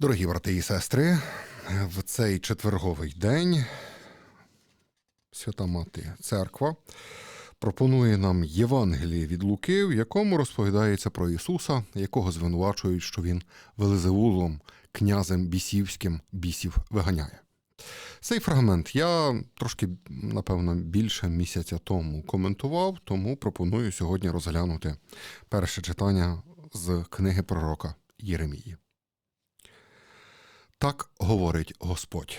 Дорогі брати і сестри, в цей четверговий день Свята Мати Церква пропонує нам Євангеліє від Луки, в якому розповідається про Ісуса, якого звинувачують, що Він Велизевулом, князем бісівським бісів виганяє. Цей фрагмент я трошки, напевно, більше місяця тому коментував, тому пропоную сьогодні розглянути перше читання з книги пророка Єремії. Так говорить Господь.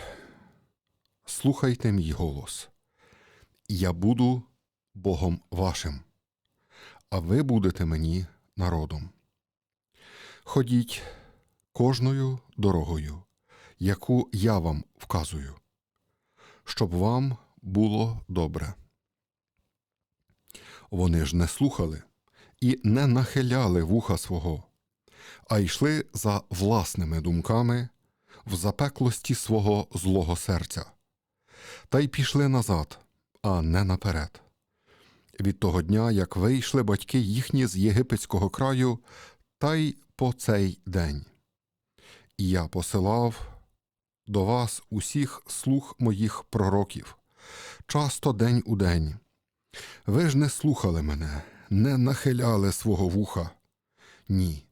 Слухайте мій голос. Я буду Богом вашим, а ви будете мені народом. Ходіть кожною дорогою, яку я вам вказую, щоб вам було добре. Вони ж не слухали і не нахиляли вуха свого, а йшли за власними думками в запеклості свого злого серця, та й пішли назад, а не наперед. Від того дня, як вийшли батьки їхні з єгипетського краю, та й по цей день. І я посилав до вас усіх слух моїх пророків, часто день у день. Ви ж не слухали мене, не нахиляли свого вуха. Ні,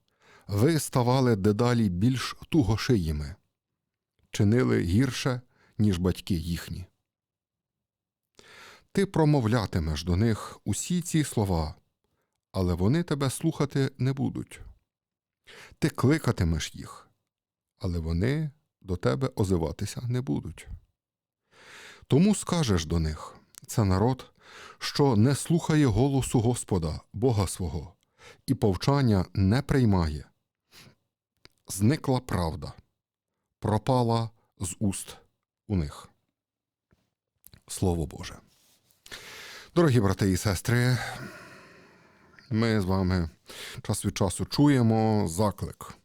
ви ставали дедалі більш тугошиїми, чинили гірше, ніж батьки їхні. Ти промовлятимеш до них усі ці слова, але вони тебе слухати не будуть. Ти кликатимеш їх, але вони до тебе озиватися не будуть. Тому скажеш до них це народ, що не слухає голосу Господа, Бога свого, і повчання не приймає. Зникла правда, пропала з уст у них. Слово Боже. Дорогі брати і сестри, ми з вами час від часу чуємо заклик,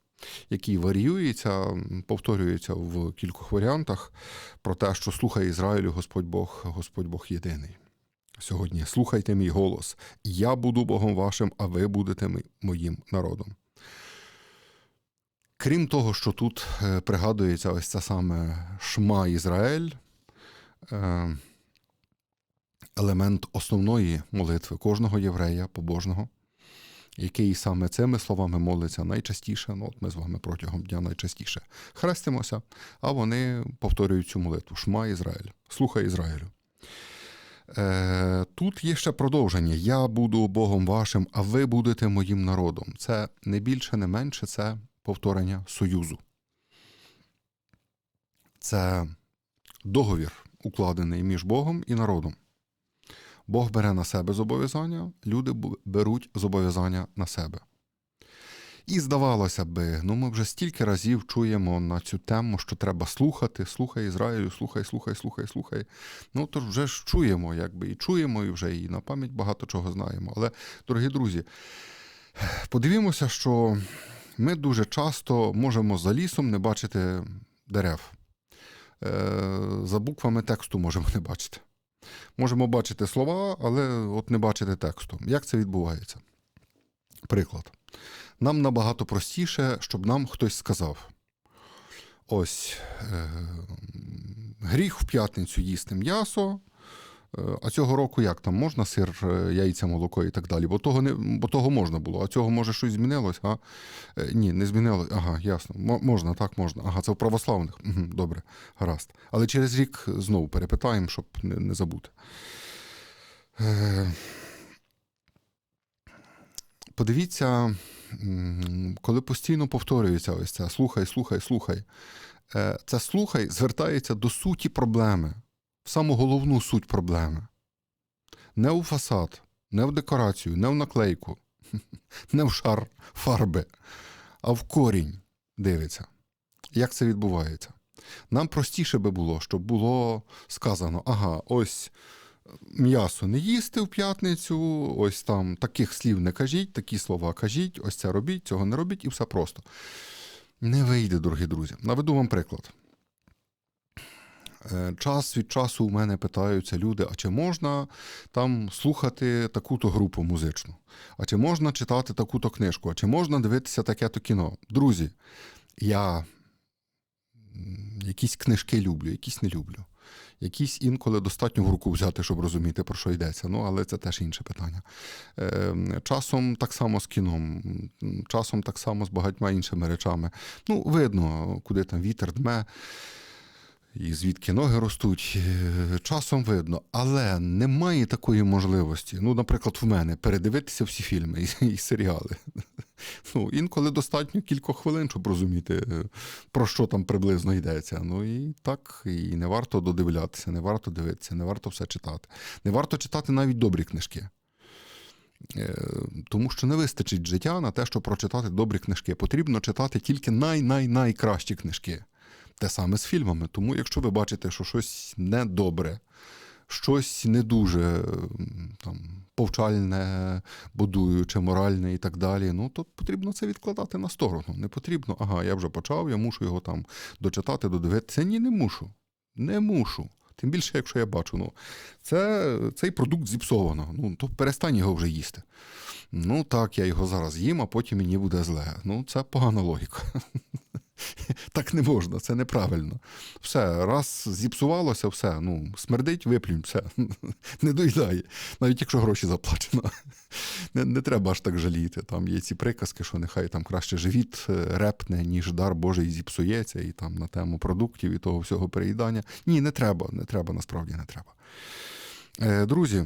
який варіюється, повторюється в кількох варіантах про те, що слухай Ізраїлю, Господь Бог, Господь Бог єдиний. Сьогодні слухайте мій голос, я буду Богом вашим, а ви будете моїм народом. Крім того, що тут е, пригадується ось це саме Шма Ізраїль, е, елемент основної молитви кожного єврея побожного, який саме цими словами молиться найчастіше. Ну, от ми з вами протягом дня найчастіше хрестимося, а вони повторюють цю молитву: Шма Ізраїль, слухай Ізраїлю. Е, Тут є ще продовження: Я буду Богом вашим, а ви будете моїм народом. Це не більше, не менше, це повторення союзу. Це договір, укладений між Богом і народом. Бог бере на себе зобов'язання, люди беруть зобов'язання на себе. І здавалося би, ну ми вже стільки разів чуємо на цю тему, що треба слухати, слухай Ізраїлю, слухай, слухай, слухай, слухай. Ну то вже ж чуємо, якби і чуємо, і вже і на пам'ять багато чого знаємо. Але, дорогі друзі, подивімося, що ми дуже часто можемо за лісом не бачити дерев. Е, за буквами тексту можемо не бачити. Можемо бачити слова, але от не бачити тексту. Як це відбувається? Приклад. Нам набагато простіше, щоб нам хтось сказав: ось е, гріх в п'ятницю їсти м'ясо. А цього року як там можна сир, е, яйця, молоко і так далі? Бо того не бо того можна було, а цього може щось змінилось? А? Е, ні, не змінилось. Ага, ясно. Можна, так можна. Ага, це в православних. Добре, гаразд. Але через рік знову перепитаємо, щоб не, не забути. Е- Подивіться, коли постійно повторюється ось це слухай, слухай, слухай. Це слухай звертається до суті проблеми в саму головну суть проблеми. Не у фасад, не в декорацію, не в наклейку, не в шар фарби, а в корінь дивиться. Як це відбувається? Нам простіше би було, щоб було сказано: ага, ось м'ясо не їсти в п'ятницю, ось там таких слів не кажіть, такі слова кажіть, ось це робіть, цього не робіть, і все просто. Не вийде, дорогі друзі. Наведу вам приклад. Е, час від часу у мене питаються люди: а чи можна там слухати таку-то групу музичну? А чи можна читати таку-то книжку? А чи можна дивитися таке-то кіно? Друзі, я Якісь книжки люблю, якісь не люблю. Якісь інколи достатньо в руку взяти, щоб розуміти, про що йдеться. Ну, але це теж інше питання. Е, часом так само з кіном, часом так само з багатьма іншими речами. Ну, видно, куди там вітер дме. І звідки ноги ростуть, е, часом видно, але немає такої можливості. Ну, наприклад, в мене передивитися всі фільми і, і серіали. Ну, інколи достатньо кількох хвилин, щоб розуміти, е, про що там приблизно йдеться. Ну і так, і не варто додивлятися, не варто дивитися, не варто все читати. Не варто читати навіть добрі книжки. Е, Тому що не вистачить життя на те, щоб прочитати добрі книжки. Потрібно читати тільки най-най-найкращі книжки. Те саме з фільмами. Тому, якщо ви бачите, що щось недобре, щось не дуже там, повчальне, будуюче, моральне і так далі, ну то потрібно це відкладати на сторону. Не потрібно, ага, я вже почав, я мушу його там дочитати, додивитися. Ні, не мушу. Не мушу. Тим більше, якщо я бачу, ну, це, цей продукт зіпсовано, ну, то перестань його вже їсти. Ну так, я його зараз їм, а потім мені буде зле. Ну, це погана логіка. Так не можна, це неправильно. Все, раз зіпсувалося, все, ну, смердить, виплюнь, все. Не доїдає, навіть якщо гроші заплачено. Не, не треба аж так жаліти. Там є ці приказки, що нехай там краще живіт е, репне, ніж дар Божий зіпсується, і там на тему продуктів і того всього переїдання. Ні, не треба, не треба, насправді не треба. Е, Друзі.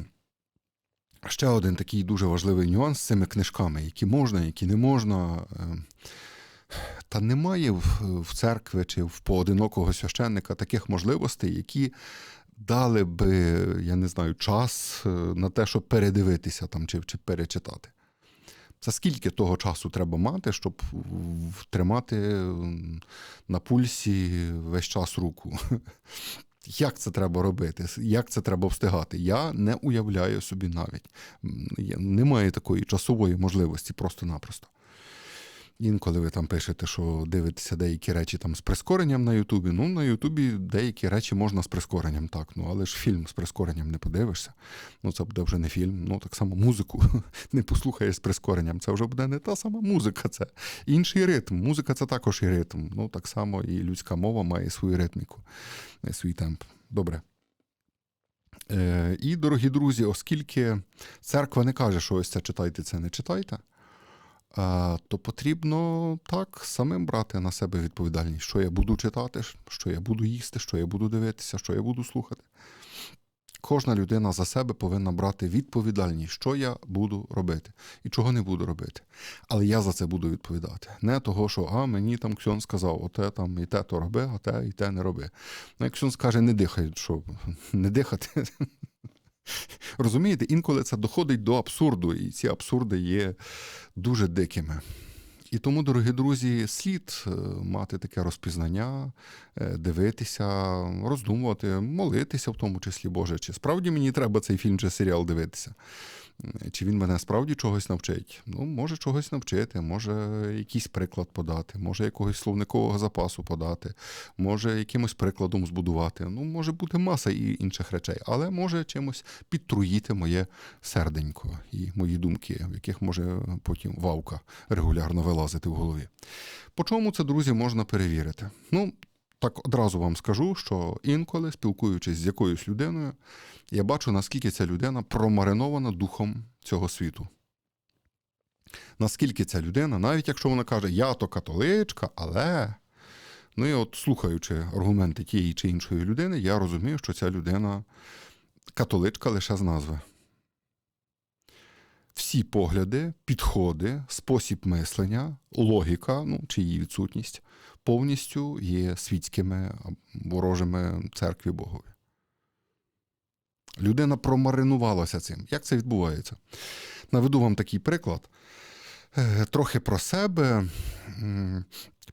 Ще один такий дуже важливий нюанс з цими книжками, які можна, які не можна. Та немає в, в церкви чи в поодинокого священника таких можливостей, які дали би, я не знаю, час е, на те, щоб передивитися там чи, чи перечитати. За скільки того часу треба мати, щоб тримати на пульсі весь час руку? Як це треба робити? Як це треба встигати? Я не уявляю собі навіть. Немає такої часової можливості просто-напросто. Інколи ви там пишете, що дивитеся деякі речі там з прискоренням на Ютубі. Ну, на Ютубі деякі речі можна з прискоренням, так. Ну, але ж фільм з прискоренням не подивишся. Ну, це буде вже не фільм. Ну, так само музику не послухаєш з прискоренням. Це вже буде не та сама музика, це інший ритм. Музика це також і ритм. Ну, так само і людська мова має свою ритміку, е, свій темп. Добре. Е, і, дорогі друзі, оскільки церква не каже, що ось це читайте, це не читайте, то потрібно так самим брати на себе відповідальність, що я буду читати, що я буду їсти, що я буду дивитися, що я буду слухати. Кожна людина за себе повинна брати відповідальність, що я буду робити і чого не буду робити. Але я за це буду відповідати. Не того, що а мені там Ксьон сказав, оте там і те то роби, а те і те не роби. Ну, як Ксьон скаже, не дихай, що не дихати. Розумієте, інколи це доходить до абсурду, і ці абсурди є дуже дикими. І тому, дорогі друзі, слід е, мати таке розпізнання, е, дивитися, роздумувати, молитися, в тому числі, Боже, чи справді мені треба цей фільм чи серіал дивитися? Чи він мене справді чогось навчить? Ну, може чогось навчити, може якийсь приклад подати, може якогось словникового запасу подати, може якимось прикладом збудувати. Ну, може бути маса і інших речей, але може чимось підтруїти моє серденько і мої думки, в яких може потім вавка регулярно вилазити в голові. По чому це, друзі, можна перевірити? Ну, так одразу вам скажу, що інколи, спілкуючись з якоюсь людиною, я бачу, наскільки ця людина промаринована духом цього світу. Наскільки ця людина, навіть якщо вона каже, я то католичка, але. Ну і от слухаючи аргументи тієї чи іншої людини, я розумію, що ця людина католичка лише з назви. Всі погляди, підходи, спосіб мислення, логіка, ну чи її відсутність, повністю є світськими ворожими церкві Богові. Людина промаринувалася цим. Як це відбувається? Наведу вам такий приклад. Е, Трохи про себе.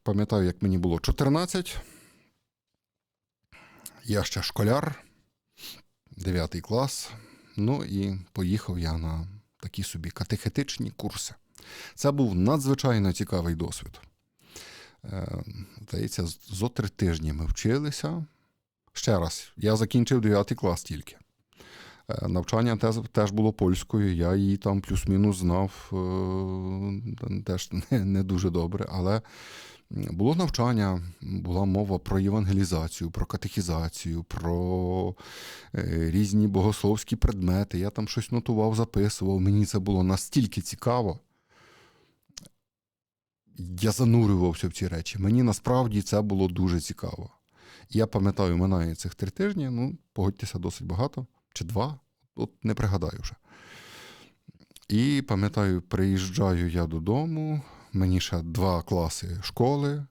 Пам'ятаю, як мені було 14. Я ще школяр, 9 клас. Ну і поїхав я на такі собі катехетичні курси. Це був надзвичайно цікавий досвід. Е, Здається, зо три тижні ми вчилися. Ще раз, я закінчив 9 клас тільки. Е, Навчання теж, було польською, я її там плюс-мінус знав е, теж не, не дуже добре, але Було навчання, була мова про євангелізацію, про катехізацію, про різні богословські предмети. Я там щось нотував, записував. Мені це було настільки цікаво. Я занурювався в ці речі. Мені насправді це було дуже цікаво. Я пам'ятаю, минає цих три тижні, ну, погодьтеся, досить багато, чи два, от не пригадаю вже. І пам'ятаю, приїжджаю я додому, мені ще два класи школи.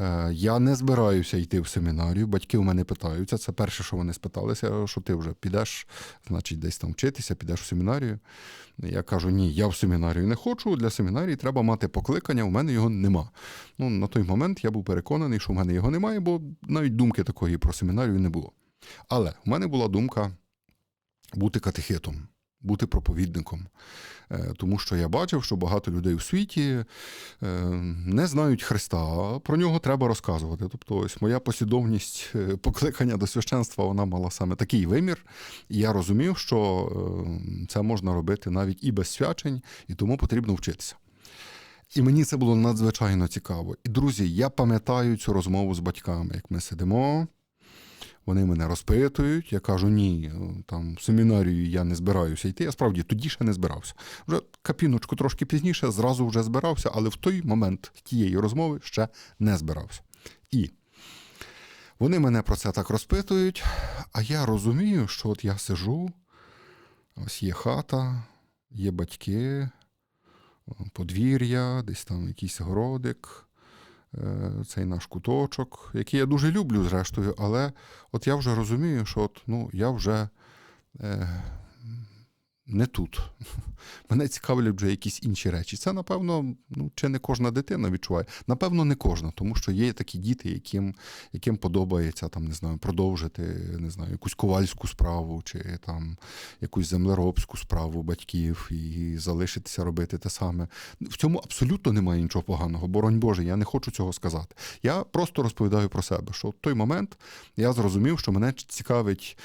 Е, Я не збираюся йти в семінарію. Батьки у мене питаються. Це перше, що вони спиталися, що ти вже підеш, значить, десь там вчитися, підеш в семінарію. Я кажу: ні, я в семінарію не хочу. Для семінарії треба мати покликання, у мене його нема. Ну, на той момент я був переконаний, що в мене його немає, бо навіть думки такої про семінарію не було. Але в мене була думка бути катехитом, бути проповідником. Е, Тому що я бачив, що багато людей у світі е, не знають Христа, а про нього треба розказувати. Тобто, ось моя послідовність е, покликання до священства вона мала саме такий вимір. І я розумів, що це можна робити навіть і без свячень, і тому потрібно вчитися. І мені це було надзвичайно цікаво. І друзі, я пам'ятаю цю розмову з батьками, як ми сидимо. Вони мене розпитують, я кажу, ні, там в семінарію я не збираюся йти. Я справді тоді ще не збирався. Вже капіночку трошки пізніше, зразу вже збирався, але в той момент тієї розмови ще не збирався. І вони мене про це так розпитують, а я розумію, що от я сижу, ось є хата, є батьки, подвір'я, десь там якийсь городик цей наш куточок, який я дуже люблю, зрештою, але от я вже розумію, що от, ну, я вже е, не тут. Мене цікавлять вже якісь інші речі. Це, напевно, ну, чи не кожна дитина відчуває. Напевно, не кожна, тому що є такі діти, яким, яким подобається там, не знаю, продовжити не знаю, якусь ковальську справу, чи там якусь землеробську справу батьків і залишитися робити те саме. В цьому абсолютно немає нічого поганого. Боронь Боже, я не хочу цього сказати. Я просто розповідаю про себе, що в той момент я зрозумів, що мене цікавить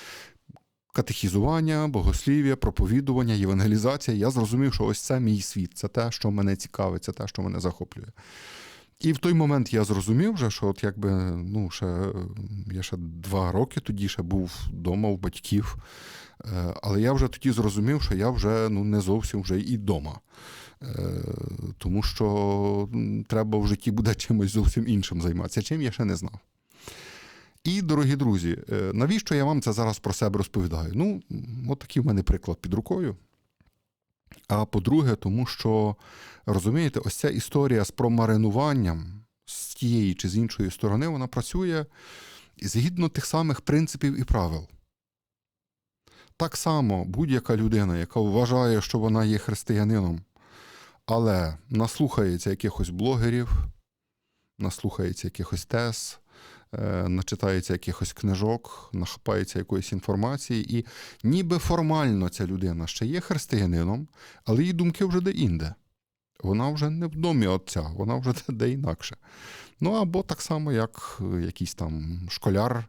катехізування, богослів'я, проповідування, євангелізація. Я зрозумів, що ось це мій світ, це те, що мене цікавить, це те, що мене захоплює. І в той момент я зрозумів, вже, що от якби ну, ще, я ще два роки тоді ще був вдома у батьків. Е, Але я вже тоді зрозумів, що я вже ну, не зовсім вже і вдома. Е, Тому що треба в житті буде чимось зовсім іншим займатися. Чим я ще не знав. І, дорогі друзі, е, навіщо я вам це зараз про себе розповідаю? Ну, от такий в мене приклад під рукою. А по-друге, тому що, розумієте, ось ця історія з промаринуванням з тієї чи з іншої сторони, вона працює згідно тих самих принципів і правил. Так само будь-яка людина, яка вважає, що вона є християнином, але наслухається якихось блогерів, наслухається якихось тез, начитається якихось книжок, нахапається якоїсь інформації, і ніби формально ця людина ще є християнином, але її думки вже де інде. Вона вже не в домі отця, вона вже де інакше. Ну або так само, як е, якийсь там школяр,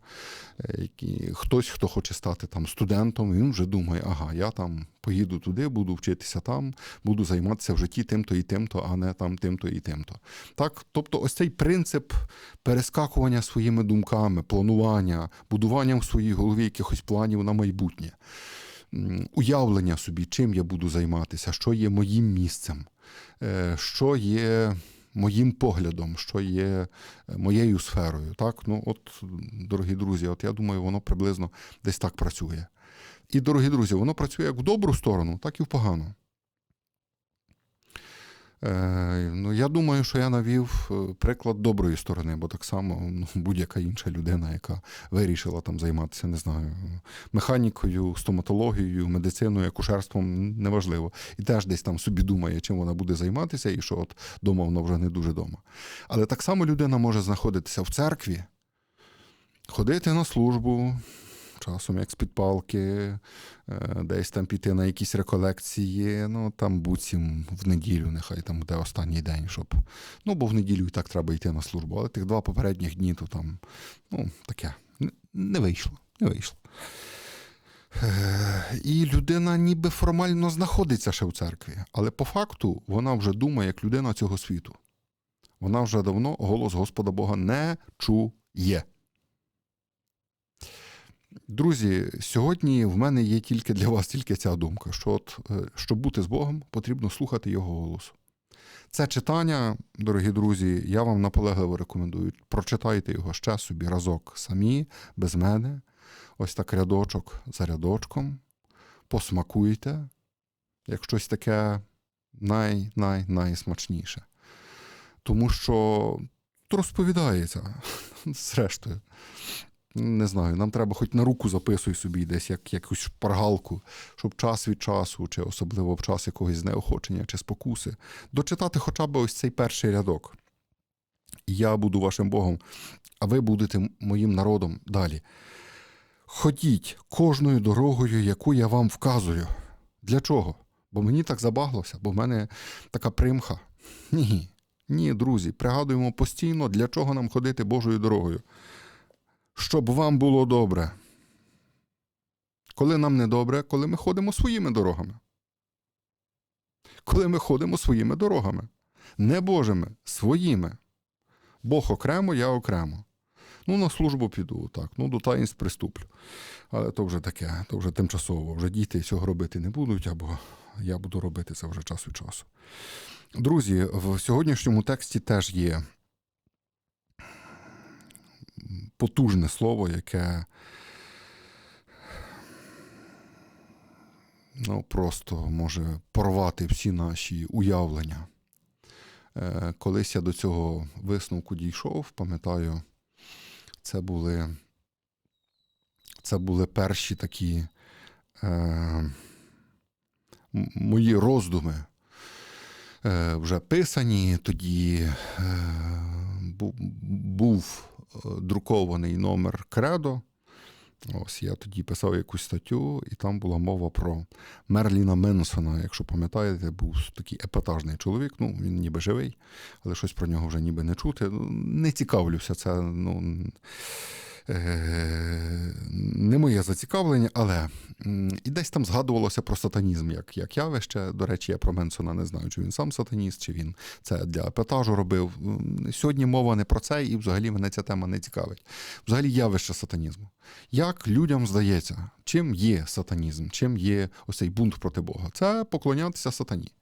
е, який, хтось, хто хоче стати там студентом, він вже думає, ага, я там поїду туди, буду вчитися там, буду займатися в житті тим-то і тим-то, а не там тим-то і тим-то. Так, тобто, ось цей принцип перескакування своїми думками, планування, будуванням в своїй голові якихось планів на майбутнє, уявлення собі, чим я буду займатися, що є моїм місцем, е, що є моїм поглядом, що є е, моєю сферою. Так? Ну, от, дорогі друзі, от я думаю, воно приблизно десь так працює. І, дорогі друзі, воно працює як в добру сторону, так і в погану. Е, ну, я думаю, що я навів е, приклад доброї сторони, бо так само ну, будь-яка інша людина, яка вирішила там займатися, не знаю, механікою, стоматологією, медициною, акушерством, неважливо. І теж десь там собі думає, чим вона буде займатися, і що от дома вона вже не дуже дома. Але так само людина може знаходитися в церкві, ходити на службу, часом як з-під палки, е, десь там піти на якісь реколекції, ну там буцім в неділю, нехай там буде останній день, щоб. Ну, бо в неділю і так треба йти на службу. Але тих два попередніх дні, то там, ну, таке, не- вийшло, не вийшло. Е, І людина ніби формально знаходиться ще в церкві, але по факту вона вже думає як людина цього світу. Вона вже давно голос Господа Бога не чує. Друзі, сьогодні в мене є тільки для вас тільки ця думка, що от, е, щоб бути з Богом, потрібно слухати Його голосу. Це читання, дорогі друзі, я вам наполегливо рекомендую. Прочитайте його ще собі разок самі, без мене. Ось так рядочок за рядочком. Посмакуйте, як щось таке най-най-найсмачніше. Тому що розповідається, зрештою. Не знаю, нам треба хоч на руку записуй собі десь як якусь шпаргалку, щоб час від часу, чи особливо в час якогось знеохочення чи спокуси, дочитати хоча б ось цей перший рядок. Я буду вашим Богом, а ви будете моїм народом далі. Ходіть кожною дорогою, яку я вам вказую. Для чого? Бо мені так забаглося, бо в мене така примха. Ні, ні, друзі, пригадуємо постійно, для чого нам ходити Божою дорогою щоб вам було добре. Коли нам не добре, коли ми ходимо своїми дорогами. Коли ми ходимо своїми дорогами. Не Божими, своїми. Бог окремо, я окремо. Ну, на службу піду, так, ну, до таїнств приступлю. Але то вже таке, то вже тимчасово. Вже діти цього робити не будуть, або я буду робити це вже час від часу. Друзі, в сьогоднішньому тексті теж є потужне слово, яке ну, просто може порвати всі наші уявлення. Е, Колись я до цього висновку дійшов, пам'ятаю, це були це були перші такі е, мої роздуми. Е, вже писані, тоді е, був друкований номер Кредо. Ось я тоді писав якусь статтю, і там була мова про Мерліна Менсона. Якщо пам'ятаєте, був такий епатажний чоловік. Ну, він ніби живий, але щось про нього вже ніби не чути. Не цікавлюся, це ну, не моє зацікавлення, але і десь там згадувалося про сатанізм як як явище. До речі, я про Менсона не знаю, чи він сам сатаніст, чи він це для епатажу робив. Сьогодні мова не про це, і взагалі мене ця тема не цікавить. Взагалі явище сатанізму. Як людям здається, чим є сатанізм, чим є ось цей бунт проти Бога? Це поклонятися сатані.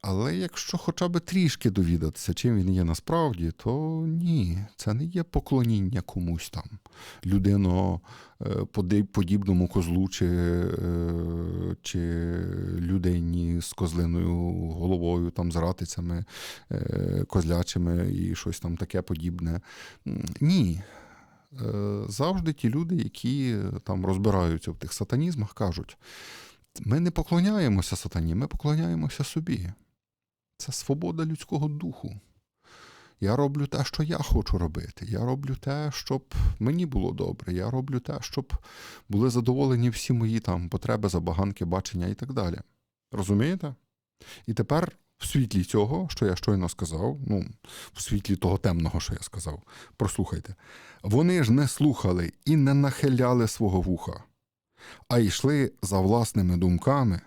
Але якщо хоча б трішки довідатися, чим він є насправді, то ні, це не є поклоніння комусь там, людино е, подібному козлу чи е, чи людині з козлиною головою, там, з ратицями е, козлячими і щось там таке подібне. Ні. Завжди ті люди, які там розбираються в тих сатанізмах, кажуть. Ми не поклоняємося сатані, ми поклоняємося собі. Це свобода людського духу. Я роблю те, що я хочу робити. Я роблю те, щоб мені було добре. Я роблю те, щоб були задоволені всі мої там потреби, забаганки, бачення і так далі. Розумієте? І тепер в світлі цього, що я щойно сказав, ну, в світлі того темного, що я сказав, прослухайте, вони ж не слухали і не нахиляли свого вуха а йшли за власними думками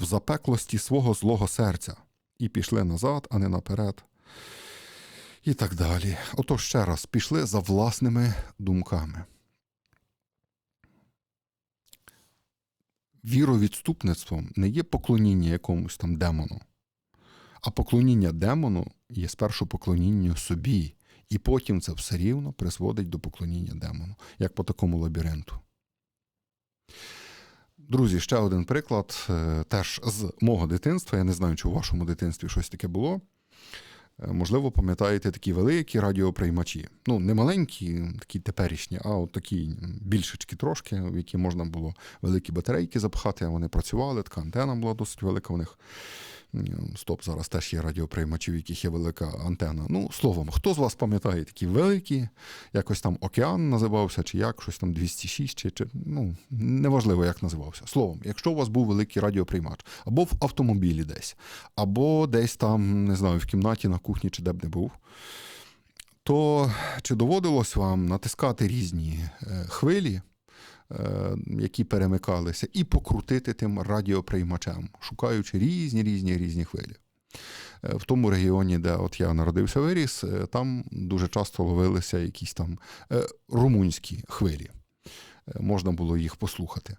в запеклості свого злого серця і пішли назад, а не наперед. І так далі. Ото ще раз пішли за власними думками. Віровідступництвом не є поклоніння якомусь там демону, а поклоніння демону є спершу поклоніння собі, і потім це все рівно призводить до поклоніння демону, як по такому лабіринту. Друзі, ще один приклад, е, теж з мого дитинства. Я не знаю, чи у вашому дитинстві щось таке було. Е, можливо, пам'ятаєте такі великі радіоприймачі. Ну, не маленькі, такі теперішні, а от такі більшечки трошки, в які можна було великі батарейки запхати, а вони працювали, така антена була досить велика у них. Стоп, зараз теж є радіоприймачі, в яких є велика антена. Ну, словом, хто з вас пам'ятає такі великі, якось там океан називався, чи як, щось там 206, чи, чи ну, неважливо, як називався. Словом, якщо у вас був великий радіоприймач, або в автомобілі десь, або десь там, не знаю, в кімнаті, на кухні, чи де б не був, то чи доводилось вам натискати різні е, хвилі? Е, які перемикалися, і покрутити тим радіоприймачем, шукаючи різні різні різні хвилі. Е, В тому регіоні, де от я народився виріс, е, там дуже часто ловилися якісь там румунські хвилі. Можна було їх послухати.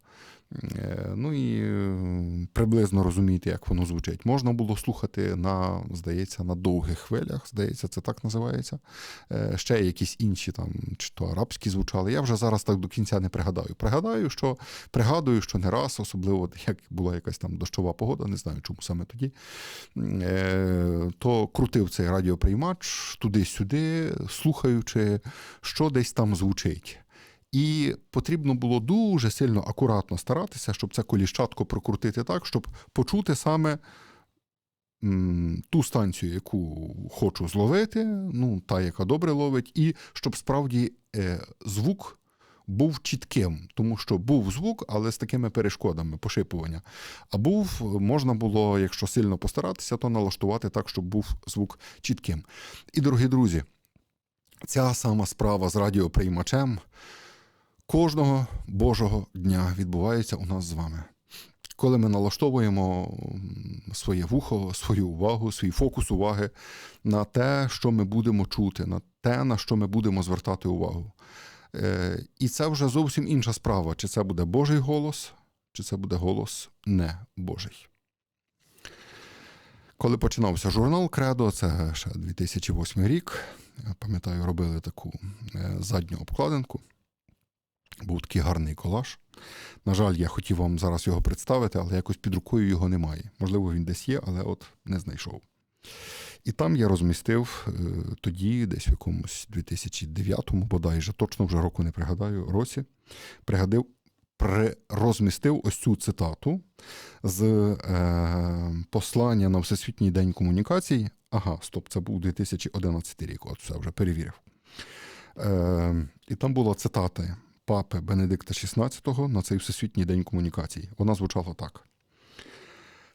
Е, Ну і е, приблизно розуміти, як воно звучить. Можна було слухати на, здається, на довгих хвилях, здається, це так називається. Е, Ще якісь інші там, чи то арабські звучали. Я вже зараз так до кінця не пригадаю. Пригадаю, що пригадую, що не раз, особливо як була якась там дощова погода, не знаю, чому саме тоді. То крутив цей радіоприймач туди-сюди, слухаючи, що десь там звучить. І потрібно було дуже сильно акуратно старатися, щоб це коліщатко прокрутити так, щоб почути саме м, ту станцію, яку хочу зловити, ну, та, яка добре ловить, і щоб справді е, звук був чітким, тому що був звук, але з такими перешкодами, пошипування. А був, можна було, якщо сильно постаратися, то налаштувати так, щоб був звук чітким. І, дорогі друзі, ця сама справа з радіоприймачем кожного Божого дня відбувається у нас з вами. Коли ми налаштовуємо своє вухо, свою увагу, свій фокус уваги на те, що ми будемо чути, на те, на що ми будемо звертати увагу. Е, І це вже зовсім інша справа, чи це буде Божий голос, чи це буде голос не Божий. Коли починався журнал Кредо, це ще 2008 рік. Я пам'ятаю, робили таку е, задню обкладинку. Був такий гарний колаж. На жаль, я хотів вам зараз його представити, але якось під рукою його немає. Можливо, він десь є, але от не знайшов. І там я розмістив е, тоді, десь в якомусь 2009-му, бодайже, точно вже року не пригадаю, році, пригадив, при, розмістив ось цю цитату з е, послання на Всесвітній день комунікацій. Ага, стоп, це був 2011 рік, от все вже перевірив. Е, і там була цитата папи Бенедикта XVI на цей Всесвітній день комунікацій. Вона звучала так.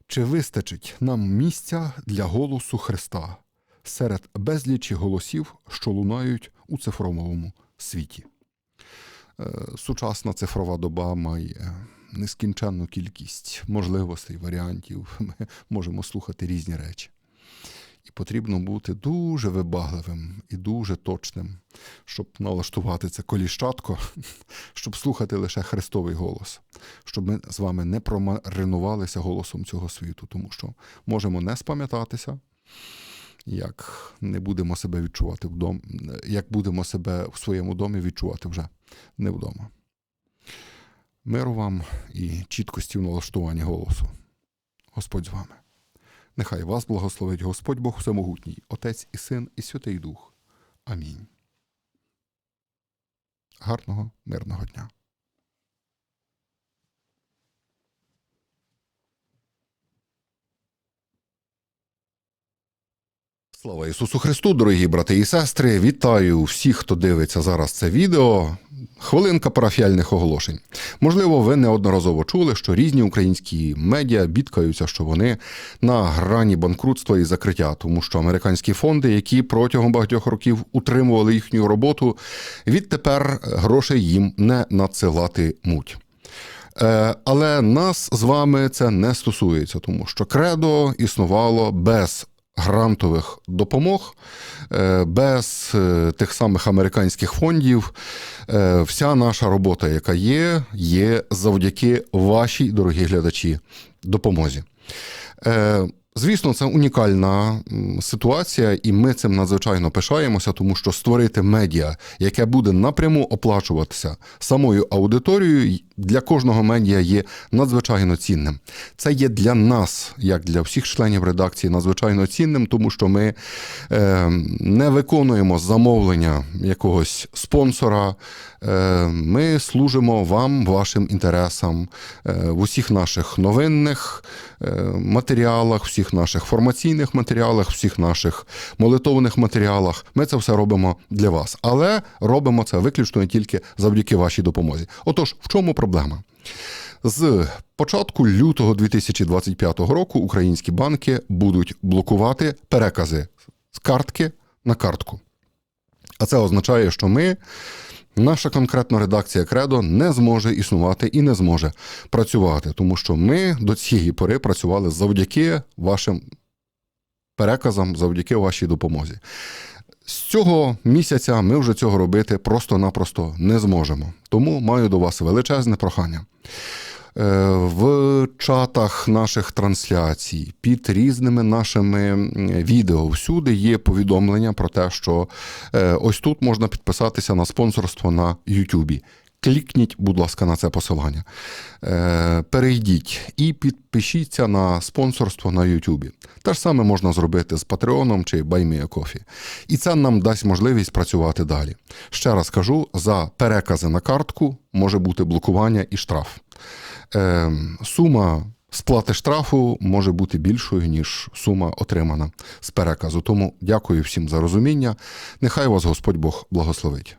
Чи вистачить нам місця для голосу Христа серед безлічі голосів, що лунають у цифровому світі? Е, Сучасна цифрова доба має нескінченну кількість можливостей, варіантів. Ми можемо слухати різні речі. І потрібно бути дуже вибагливим і дуже точним, щоб налаштувати це коліщатко, щоб слухати лише Христовий голос, щоб ми з вами не промаринувалися голосом цього світу, тому що можемо не спам'ятатися, як не будемо себе відчувати вдома, як будемо себе в своєму домі відчувати вже не вдома. Миру вам і чіткості в налаштуванні голосу. Господь з вами. Нехай вас благословить Господь Бог Всемогутній, Отець і Син, і Святий Дух. Амінь. Гарного, мирного дня. Слава Ісусу Христу, дорогі брати і сестри! Вітаю всіх, хто дивиться зараз це відео. Хвилинка парафіальних оголошень. Можливо, ви неодноразово чули, що різні українські медіа бідкаються, що вони на грані банкрутства і закриття, тому що американські фонди, які протягом багатьох років утримували їхню роботу, відтепер грошей їм не надсилатимуть. Е, Але нас з вами це не стосується, тому що кредо існувало без грантових допомог, е, без е, тих самих американських фондів. Е, Вся наша робота, яка є, є завдяки вашій, дорогі глядачі, допомозі. Звісно, це унікальна ситуація, і ми цим надзвичайно пишаємося, тому що створити медіа, яке буде напряму оплачуватися самою аудиторією, для кожного медіа є надзвичайно цінним. Це є для нас, як для всіх членів редакції, надзвичайно цінним, тому що ми е, не виконуємо замовлення якогось спонсора. Е, ми служимо вам, вашим інтересам е, в усіх наших новинних е, матеріалах, всіх наших формаційних матеріалах, всіх наших молитовних матеріалах. Ми це все робимо для вас, але робимо це виключно і тільки завдяки вашій допомозі. Отож, в чому проблема? З початку лютого 2025 року українські банки будуть блокувати перекази з картки на картку. А це означає, що ми, наша конкретна редакція Кредо, не зможе існувати і не зможе працювати, тому що ми до цієї пори працювали завдяки вашим переказам завдяки вашій допомозі. З цього місяця ми вже цього робити просто-напросто не зможемо. Тому маю до вас величезне прохання. Е, В чатах наших трансляцій під різними нашими відео всюди є повідомлення про те, що е, ось тут можна підписатися на спонсорство на Ютубі. Клікніть, будь ласка, на це посилання. Е, Перейдіть і підпишіться на спонсорство на Ютубі. Те ж саме можна зробити з Patreon чи BuyMeACoffee. І це нам дасть можливість працювати далі. Ще раз кажу: за перекази на картку може бути блокування і штраф. Е, Сума сплати штрафу може бути більшою, ніж сума отримана з переказу. Тому дякую всім за розуміння. Нехай вас Господь Бог благословить.